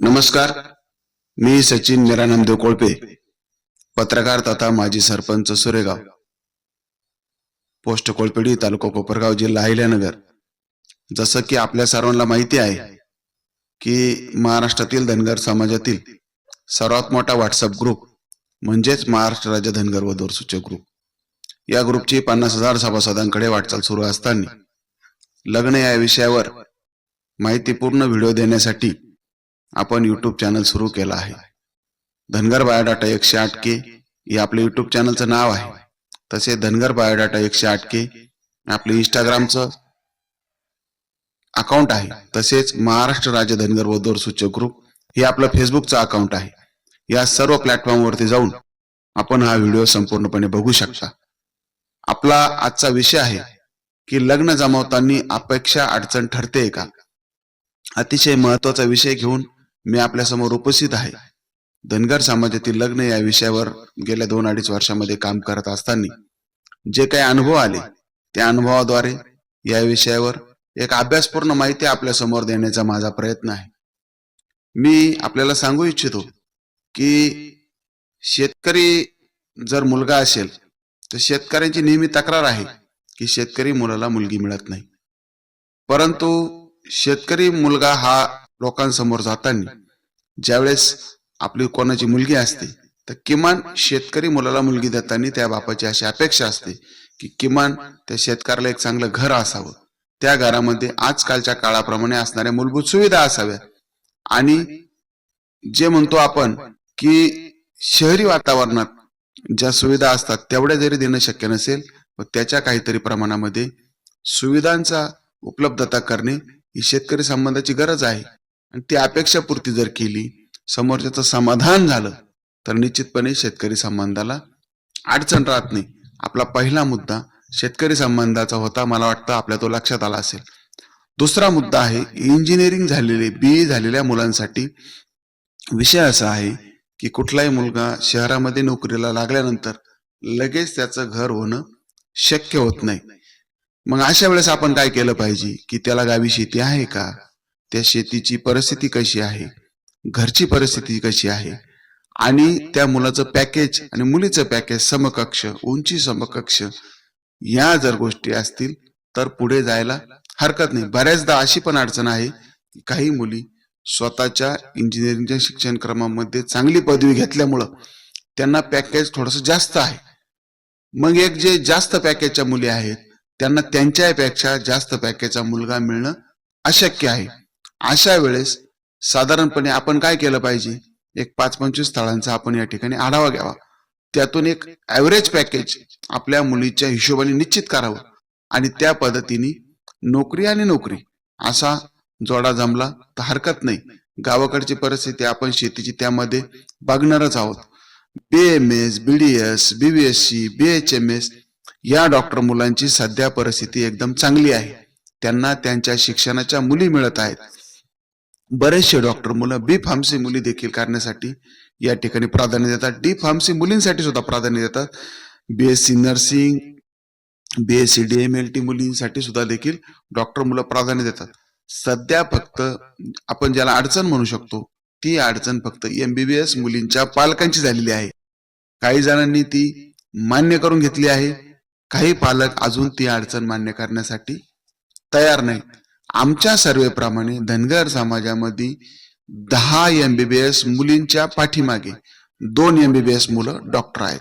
नमस्कार. मी सचिन निरानंद कोळपे पत्रकार तथा माजी सरपंच सुरेगाव. पोस्ट कोळपेडी तालुका कोपरगाव जिल्हा अहिल्यानगर. जसं की आपल्या सर्वांना माहिती आहे की महाराष्ट्रातील धनगर समाजातील सर्वात मोठा व्हॉट्सअप ग्रुप म्हणजेच महाराष्ट्र राज्य धनगर व दूरसूचक ग्रुप. या ग्रुपची पन्नास हजार सभासदांकडे वाटचाल सुरू असताना लग्न या विषयावर माहितीपूर्ण व्हिडिओ देण्यासाठी आपण यूट्यूब चॅनल सुरू केला आहे. धनगर बायोडाटा एकशे आठ के हे आपले युट्यूब चॅनलचं नाव आहे. तसे धनगर बायोडाटा एकशे आठ के आपले इंस्टाग्रामचं अकाउंट आहे. तसेच महाराष्ट्र राज्य धनगर वधोर सूचक ग्रुप हे आपलं फेसबुकचं अकाउंट आहे. या सर्व प्लॅटफॉर्मवरती जाऊन आपण हा व्हिडिओ संपूर्णपणे बघू शकता. आपला आजचा विषय आहे की लग्न जमावताना अपेक्षा अडचण ठरते का? अतिशय महत्त्वाचा विषय घेऊन मी आपल्यासमोर उपस्थित आहे. धनगर समाजातील लग्न या विषयावर गेल्या दोन अडीच वर्षामध्ये काम करत असताना जे काही अनुभव आले त्या अनुभवाद्वारे या विषयावर एक अभ्यासपूर्ण माहिती आपल्यासमोर देण्याचा माझा प्रयत्न आहे. मी आपल्याला सांगू इच्छितो की शेतकरी जर मुलगा असेल तर शेतकऱ्यांची नेहमी तक्रार आहे की शेतकरी मुलाला मुलगी मिळत नाही. परंतु शेतकरी मुलगा हा लोकांसमोर जाताना ज्यावेळेस आपली कोणाची मुलगी असते तर किमान शेतकरी मुलाला मुलगी देताना त्या बापाची अशी अपेक्षा असते की किमान त्या शेतकऱ्याला एक चांगलं घर असावं. त्या घरामध्ये आजकालच्या काळाप्रमाणे असणाऱ्या मूलभूत सुविधा असाव्या आणि जे म्हणतो आपण की शहरी वातावरणात ज्या सुविधा असतात तेवढ्या जरी देणं शक्य नसेल व त्याच्या काहीतरी प्रमाणामध्ये सुविधांचा उपलब्धता करणे ही शेतकरी संबंधाची गरज आहे. आणि ती अपेक्षापूर्ती जर केली समोरच्याचं समाधान झालं तर निश्चितपणे शेतकरी संबंधाला अडचण राहत नाही. आपला पहिला मुद्दा शेतकरी संबंधाचा होता मला वाटतं आपल्या तो लक्षात आला असेल. दुसरा मुद्दा आहे इंजिनिअरिंग झालेले बी ए झालेल्या मुलांसाठी विषय असा आहे की कुठलाही मुलगा शहरामध्ये नोकरीला लागल्यानंतर लगेच त्याचं घर होणं शक्य होत नाही. मग अशा वेळेस आपण काय केलं पाहिजे की त्याला गावी शेती आहे का? त्या शेतीची परिस्थिती कशी आहे? घरची परिस्थिती कशी आहे? आणि त्या मुलाचं पॅकेज आणि मुलीचं पॅकेज समकक्ष उंची समकक्ष या जर गोष्टी असतील तर पुढे जायला हरकत नाही. बऱ्याचदा अशी पण अडचण आहे की काही मुली स्वतःच्या इंजिनिअरिंगच्या शिक्षण क्रमामध्ये चांगली पदवी घेतल्यामुळं त्यांना पॅकेज थोडस जास्त आहे. मग एक जे जास्त पॅकेजच्या मुली आहेत त्यांना त्यांच्यापेक्षा जास्त पॅकेजचा मुलगा मिळणं अशक्य आहे. अशा वेळेस साधारणपणे आपण काय केलं पाहिजे? एक पाच पंचवीस स्थळांचा आपण या ठिकाणी आढावा घ्यावा. त्यातून एक ऍव्हरेज पॅकेज आपल्या मुलीच्या हिशोबाने निश्चित करावं आणि त्या पद्धतीने नोकरी आणि नोकरी असा जोडा जमला तर हरकत नाही. गावाकडची परिस्थिती आपण शेतीची त्यामध्ये बघणारच आहोत. B M S B D S B B S C B H M S या डॉक्टर मुलांची सध्या परिस्थिती एकदम चांगली आहे. त्यांना त्यांच्या शिक्षणाच्या मुली मिळत आहेत. बरेचसे डॉक्टर मुलं बी फार्मसी मुली देखील करण्यासाठी या ठिकाणी प्राधान्य देतात. डी फार्मसी मुलींसाठी सुद्धा प्राधान्य देतात. B S C nursing B S C D M L T मुलींसाठी सुद्धा देखील डॉक्टर मुलं प्राधान्य देतात. सध्या फक्त आपण ज्याला अडचण म्हणू शकतो ती अडचण फक्त एमबीबीएस मुलींच्या पालकांची झालेली आहे. काही जणांनी ती मान्य करून घेतली आहे. काही पालक अजून ती अडचण मान्य करण्यासाठी तयार नाहीत. आमच्या सर्वेप्रमाणे धनगर समाजामध्ये दहा एमबीबीएस मुलींच्या पाठीमागे दोन एमबीबीएस मुलं डॉक्टर आहेत.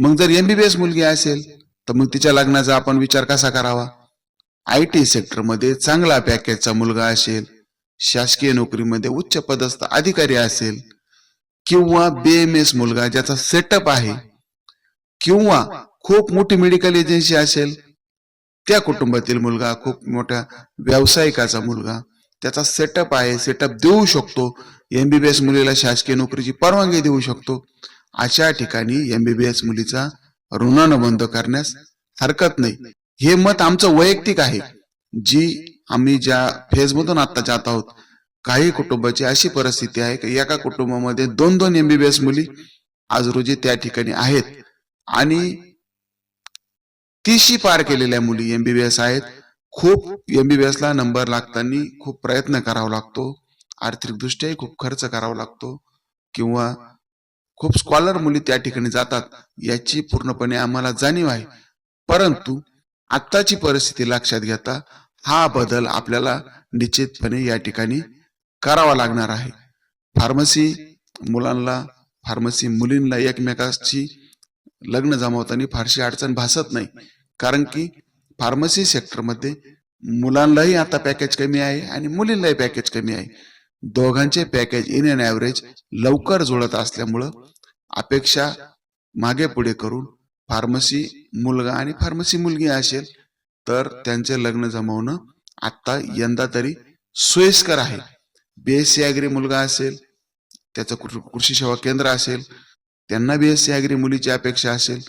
मग जर एमबीबीएस मुलगी असेल तर मग तिच्या लग्नाचा आपण विचार कसा करावा? आय टी सेक्टरमध्ये चांगला पॅकेजचा मुलगा असेल शासकीय नोकरीमध्ये उच्च पदस्थ अधिकारी असेल किंवा बीएमएस मुलगा ज्याचा सेटअप आहे किंवा खूप मोठी मेडिकल एजन्सी असेल त्या कुटुंबातील मुलगा खूप मोठ्या व्यावसायिकाचा मुलगा त्याचा सेटअप आहे सेटअप देऊ शकतो. एमबीबीएस मुलीला शासकीय नोकरीची परवानगी देऊ शकतो. अशा ठिकाणी एमबीबीएस मुलीचा ऋणानुबंध करण्यास हरकत नाही. हे मत आमचं वैयक्तिक आहे. जी आम्ही ज्या फेजमधून आता जात आहोत काही कुटुंबाची अशी परिस्थिती आहे की एका कुटुंबामध्ये दोन दोन एमबीबीएस मुली आज रोजी त्या ठिकाणी आहेत. आणि तीशी पार केलेल्या मुली एमबीबीएस आहेत. खूप एमबीबीएस ला नंबर लागताना खूप प्रयत्न करावा लागतो. आर्थिकदृष्ट्याही खूप खर्च करावा लागतो. किंवा खूप स्कॉलर मुली त्या ठिकाणी जातात याची पूर्णपणे आम्हाला जाणीव आहे. परंतु आत्ताची परिस्थिती लक्षात घेता हा बदल आपल्याला निश्चितपणे या ठिकाणी करावा लागणार आहे. फार्मसी मुलांना फार्मसी मुलींना एकमेकाची लग्न जमावताना फारशी अडचण भासत नाही. कारण की फार्मसी सेक्टरमध्ये मुलांनाही आता पॅकेज कमी आहे आणि मुलींनाही पॅकेज कमी आहे. दोघांचे पॅकेज इन अँड ॲव्हरेज लवकर जुळत असल्यामुळं अपेक्षा मागे पुढे करून फार्मसी मुलगा आणि फार्मसी मुलगी असेल तर त्यांचे लग्न जमवणं आत्ता यंदा तरी सोयीस्कर आहे. बीएससी ॲग्री मुलगा असेल त्याचं कृषी सेवा केंद्र असेल त्यांना बीएससी ॲग्री मुलीची अपेक्षा असेल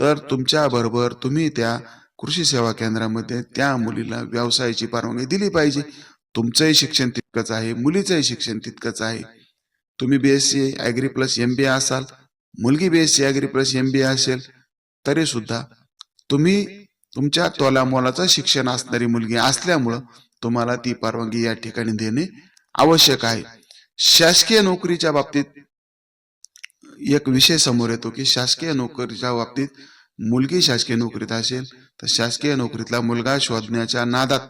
तर तुमच्या बरोबर तुम्ही त्या कृषी सेवा केंद्रामध्ये त्या मुलीला व्यवसायाची परवानगी दिली पाहिजे. तुमचंही शिक्षण तितकंच आहे मुलीचंही शिक्षण तितकंच आहे. तुम्ही BSc agri plus M B A असाल मुलगी BSc agri plus M B A असेल तरी सुद्धा तुम्ही तुमच्या तोला मोलाचं शिक्षण असणारी मुलगी असल्यामुळं तुम्हाला ती परवानगी या ठिकाणी देणे आवश्यक आहे. शासकीय नोकरीच्या बाबतीत एक विषय समोर येतो की शासकीय नोकरीच्या बाबतीत मुलगी शासकीय नोकरीत असेल तर शासकीय नोकरीतला मुलगा शोधण्याच्या नादात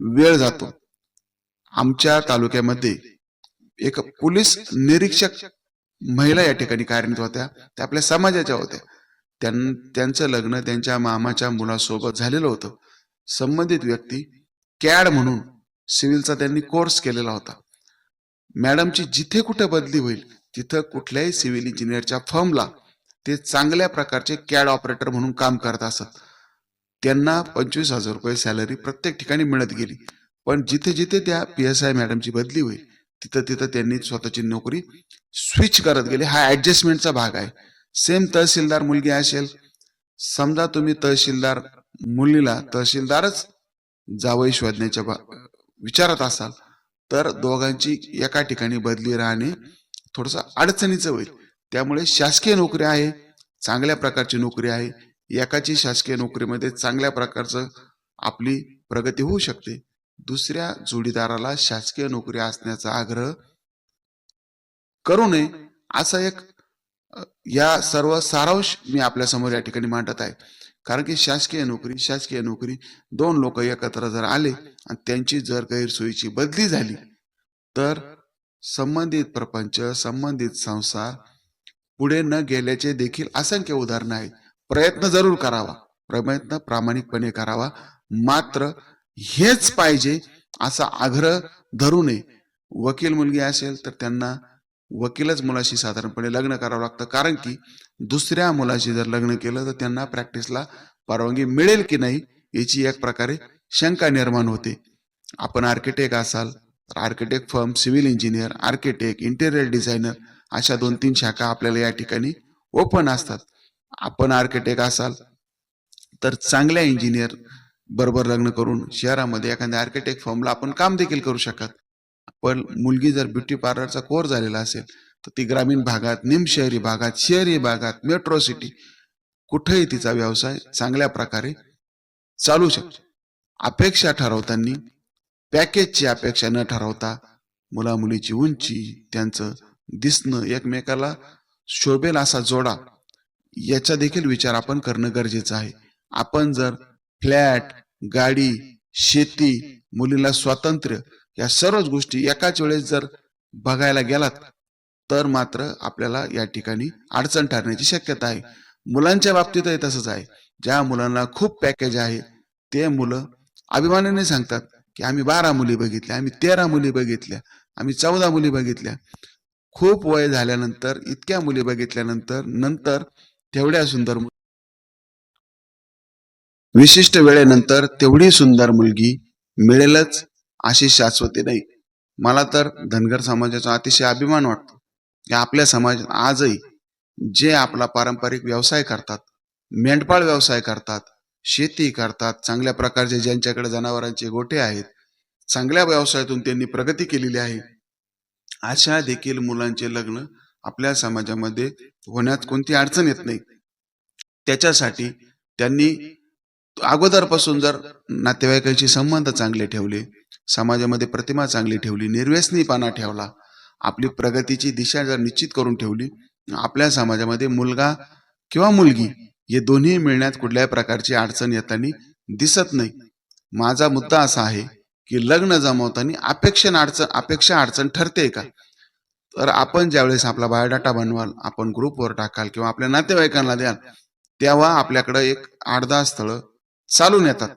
वेळ जातो. आमच्या तालुक्यामध्ये एक पोलीस निरीक्षक महिला या ठिकाणी कार्यरत होत्या. त्या आपल्या समाजाच्या होत्या. त्यां त्यांचं लग्न त्यांच्या मामाच्या मुलासोबत झालेलं होतं. संबंधित व्यक्ती कॅड म्हणून सिव्हिलचा त्यांनी कोर्स केलेला होता. मॅडमची जिथे कुठे बदली होईल तिथं कुठल्याही सिव्हिल इंजिनियरच्या फर्मला ते चांगल्या प्रकारचे कॅड ऑपरेटर म्हणून काम करत असत. त्यांना पंचवीस हजार रुपये सॅलरी प्रत्येक ठिकाणी मिळत गेली. पण जिथे जिथे त्या पी एस आय मॅडमची बदली होईल तिथं तिथं त्यांनी स्वतःची नोकरी स्विच करत गेली. हा ऍडजस्टमेंटचा भाग आहे. सेम तहसीलदार मुलगी असेल. समजा तुम्ही तहसीलदार मुलीला तहसीलदारच जावई शोधण्याच्या बा- असाल तर दोघांची एका ठिकाणी बदली राहणे थोडस अडचणीचं होईल. त्यामुळे शासकीय नोकरी आहे चांगल्या प्रकारची नोकरी आहे. एकाची शासकीय नोकरीमध्ये चांगल्या प्रकारचं आपली प्रगती होऊ शकते. दुसऱ्या जोडीदाराला शासकीय नोकरी असण्याचा आग्रह करू नये असा एक या सर्व सारांश मी आपल्यासमोर या ठिकाणी मांडत आहे. कारण की शासकीय नोकरी शासकीय नोकरी दोन लोक एकत्र जर आले आणि त्यांची जर गैरसोयीची बदली झाली तर संबंधित प्रपंच संबंधित संसार पुढे न गेल्याचे देखील असंख्य उदाहरणं आहेत. प्रयत्न जरूर करावा. प्रयत्न प्रामाणिकपणे करावा. मात्र हेच पाहिजे असा आग्रह धरू नये. वकील मुलगी असेल तर त्यांना वकीलच मुलाशी साधारणपणे लग्न करावं लागतं. कारण की दुसऱ्या मुलाशी जर लग्न केलं तर त्यांना प्रॅक्टिसला परवानगी मिळेल की नाही याची एक प्रकारे शंका निर्माण होते. आपण आर्किटेक्ट असाल तर architect firm civil engineer architect interior designer अशा दोन तीन शाखा आपल्याला या ठिकाणी ओपन असतात. आपण आर्किटेक्ट असाल तर चांगल्या इंजिनियर बरोबर लग्न करून शहरामध्ये एखाद्या आर्किटेक्ट फर्मला आपण काम देखील करू शकत. पण मुलगी जर ब्युटी पार्लरचा कोर्स झालेला असेल तर ती ग्रामीण भागात निमशहरी भागात शहरी भागात मेट्रो सिटी कुठेही तिचा व्यवसाय चांगल्या प्रकारे चालू शकतो. अपेक्षा ठरवताना पॅकेजची अपेक्षा न ठरवता मुला मुलीची उंची त्यांचं दिसणं एकमेकाला शोभेल असा जोडा. याचा देखील विचार आपण करणं गरजेचं आहे. आपण जर फ्लॅट गाडी शेती मुलीला स्वातंत्र्य या सर्वच गोष्टी एकाच वेळेस जर बघायला गेलात तर मात्र आपल्याला या ठिकाणी अडचण ठरण्याची शक्यता आहे. मुलांच्या बाबतीतही तसंच आहे. ज्या मुलांना खूप पॅकेज आहे ते मुलं अभिमानाने सांगतात की आम्ही बारा मुली बघितल्या आम्ही तेरा मुली बघितल्या आम्ही चौदा मुली बघितल्या. खूप वय झाल्यानंतर इतक्या मुली बघितल्यानंतर नंतर तेवढ्या सुंदर विशिष्ट वेळेनंतर तेवढी सुंदर मुलगी मिळेलच अशी शाश्वती नाही. मला तर धनगर समाजाचा अतिशय अभिमान वाटतो. की आपल्या समाजात आजही जे आपला पारंपरिक व्यवसाय करतात मेंढपाळ व्यवसाय करतात शेती करतात चांगल्या प्रकारचे ज्यांच्याकडे जनावरांचे गोटे आहेत चांगल्या व्यवसायातून त्यांनी प्रगती केलेली आहे. अशा देखील मुलांचे लग्न आपल्या समाजामध्ये होण्यात कोणती अडचण येत नाही. त्याच्यासाठी त्यांनी अगोदरपासून जर नातेवाईकांशी संबंध चांगले ठेवले समाजामध्ये प्रतिमा चांगली ठेवली निर्व्यसनीपणा ठेवला आपली प्रगतीची दिशा जर निश्चित करून ठेवली आपल्या समाजामध्ये मुलगा किंवा मुलगी हे दोन्ही मिळण्यात कुठल्याही प्रकारची अडचण येताना दिसत नाही. माझा मुद्दा असा आहे की लग्न जमवताना अपेक्षण अडचण अपेक्षा अडचण ठरते का? तर आपण ज्यावेळेस आपला बायोडाटा बनवाल आपण ग्रुपवर टाकाल किंवा आपल्या नातेवाईकांना द्याल तेव्हा आपल्याकडे एक आठ दहा स्थळं चालून येतात.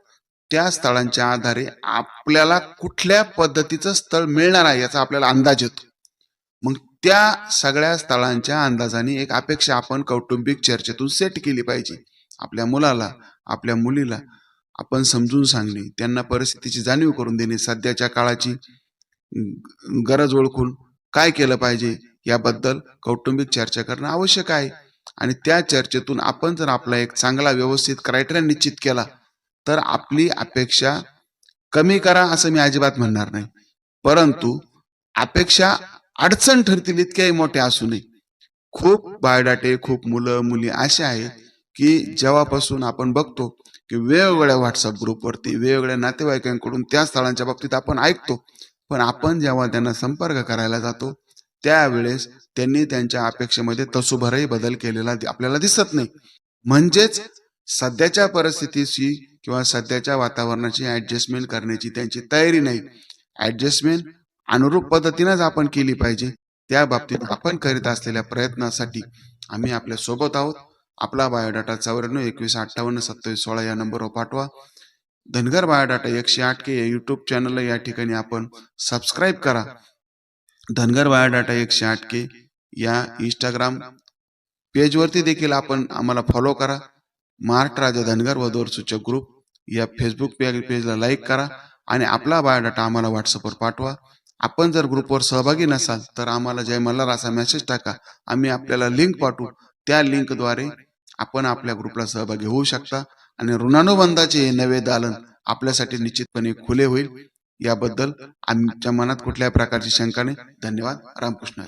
त्या स्थळांच्या आधारे आपल्याला कुठल्या पद्धतीचं स्थळ मिळणार आहे याचा आपल्याला अंदाज येतो. त्या सगळ्या स्थळांच्या अंदाजाने एक अपेक्षा आपण कौटुंबिक चर्चेतून सेट केली पाहिजे. आपल्या मुलाला आपल्या मुलीला आपण समजून सांगणे त्यांना परिस्थितीची जाणीव करून देणे सध्याच्या काळाची गरज ओळखून काय केलं पाहिजे याबद्दल कौटुंबिक चर्चा करणं आवश्यक आहे. आणि त्या चर्चेतून आपण जर आपला एक चांगला व्यवस्थित क्रायटेरिया निश्चित केला तर आपली अपेक्षा कमी करा असं मी अजिबात म्हणणार नाही. परंतु अपेक्षा अडचण ठरतील इतक्याही मोठ्या असू नये खूप बायोडाटे खूप मुलं मुली असे आहेत की जेव्हापासून आपण बघतो की वेगवेगळ्या व्हॉट्सअप ग्रुपवरती वेगवेगळ्या नातेवाईकांकडून त्या स्थळांच्या बाबतीत आपण ऐकतो. पण आपण जेव्हा त्यांना संपर्क करायला जातो त्यावेळेस त्यांनी त्यांच्या अपेक्षेमध्ये तसोभरही बदल केलेला आपल्याला दिसत नाही. म्हणजेच सध्याच्या परिस्थितीशी किंवा सध्याच्या वातावरणाची ऍडजस्टमेंट करण्याची त्यांची तयारी नाही. ऍडजस्टमेंट अनुरूप पद्धतीनंच आपण केली पाहिजे. त्या बाबतीत आपण करीत असलेल्या प्रयत्नासाठी आम्ही आपल्यासोबत आहोत. आपला बायोडाटा चौऱ्याण्णव एकवीस अठ्ठावन्न सत्तावीस सोळा या नंबरवर पाठवा. धनगर बायोडाटा एकशे आठ के या युट्यूब चॅनलला या ठिकाणी आपण सबस्क्राईब करा. धनगर बायोडाटा एकशे आठ के या इंस्टाग्राम पेजवरती देखील आपण आम्हाला फॉलो करा. महाराष्ट्र राज्य धनगर वधूवर सूचक ग्रुप या फेसबुक पेजला लाईक करा आणि आपला बायोडाटा आम्हाला व्हॉट्सअपवर पाठवा. आपण जर ग्रुपवर सहभागी नसाल तर आम्हाला जय मल्हार असा मेसेज टाका. आम्ही आपल्याला लिंक पाठवू. त्या लिंकद्वारे आपण आपल्या ग्रुपला सहभागी होऊ शकता. आणि ऋणानुबंधाचे हे नवे दालन आपल्यासाठी निश्चितपणे खुले होईल. याबद्दल आमच्या मनात कुठल्याही प्रकारची शंका नाही. धन्यवाद. रामकृष्ण